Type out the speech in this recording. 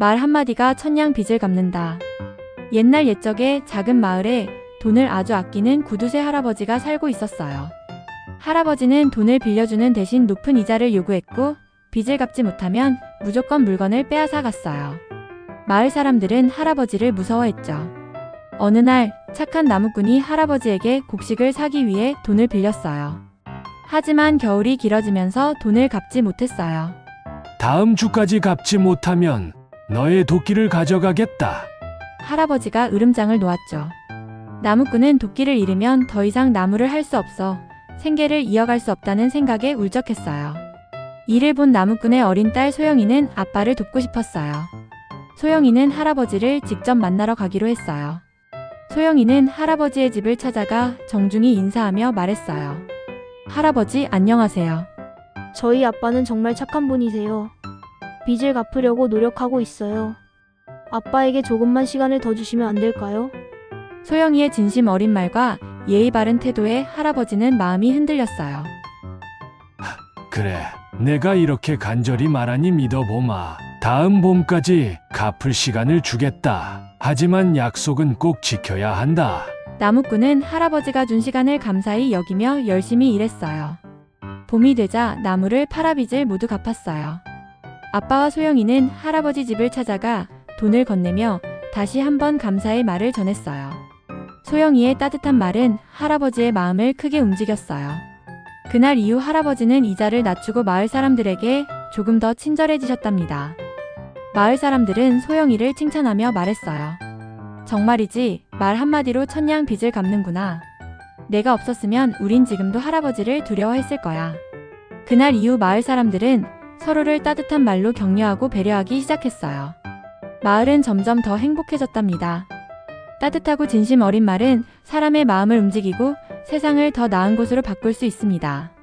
말 한마디가 천냥 빚을 갚는다. 옛날 옛적에 작은 마을에 돈을 아주 아끼는 구두쇠 할아버지가 살고 있었어요. 할아버지는 돈을 빌려주는 대신 높은 이자를 요구했고 빚을 갚지 못하면 무조건 물건을 빼앗아 갔어요. 마을 사람들은 할아버지를 무서워했죠. 어느 날 착한 나무꾼이 할아버지에게 곡식을 사기 위해 돈을 빌렸어요. 하지만 겨울이 길어지면서 돈을 갚지 못했어요. 다음 주까지 갚지 못하면 너의 도끼를 가져가겠다. 할아버지가 으름장을 놓았죠. 나무꾼은 도끼를 잃으면 더 이상 나무를 할 수 없어 생계를 이어갈 수 없다는 생각에 울적했어요. 이를 본 나무꾼의 어린 딸 소영이는 아빠를 돕고 싶었어요. 소영이는 할아버지를 직접 만나러 가기로 했어요. 소영이는 할아버지의 집을 찾아가 정중히 인사하며 말했어요. 할아버지 안녕하세요. 저희 아빠는 정말 착한 분이세요. 빚을 갚으려고 노력하고 있어요. 아빠에게 조금만 시간을 더 주시면 안 될까요? 소영이의 진심 어린 말과 예의 바른 태도에 할아버지는 마음이 흔들렸어요. 그래, 내가 이렇게 간절히 말하니 믿어보마. 다음 봄까지 갚을 시간을 주겠다. 하지만 약속은 꼭 지켜야 한다. 나무꾼은 할아버지가 준 시간을 감사히 여기며 열심히 일했어요. 봄이 되자 나무를 팔아 빚을 모두 갚았어요. 아빠와 소영이는 할아버지 집을 찾아가 돈을 건네며 다시 한번 감사의 말을 전했어요. 소영이의 따뜻한 말은 할아버지의 마음을 크게 움직였어요. 그날 이후 할아버지는 이자를 낮추고 마을 사람들에게 조금 더 친절해지셨답니다. 마을 사람들은 소영이를 칭찬하며 말했어요. 정말이지 말 한마디로 천냥 빚을 갚는구나. 내가 없었으면 우린 지금도 할아버지를 두려워했을 거야. 그날 이후 마을 사람들은 서로를 따뜻한 말로 격려하고 배려하기 시작했어요. 마을은 점점 더 행복해졌답니다. 따뜻하고 진심 어린 말은 사람의 마음을 움직이고 세상을 더 나은 곳으로 바꿀 수 있습니다.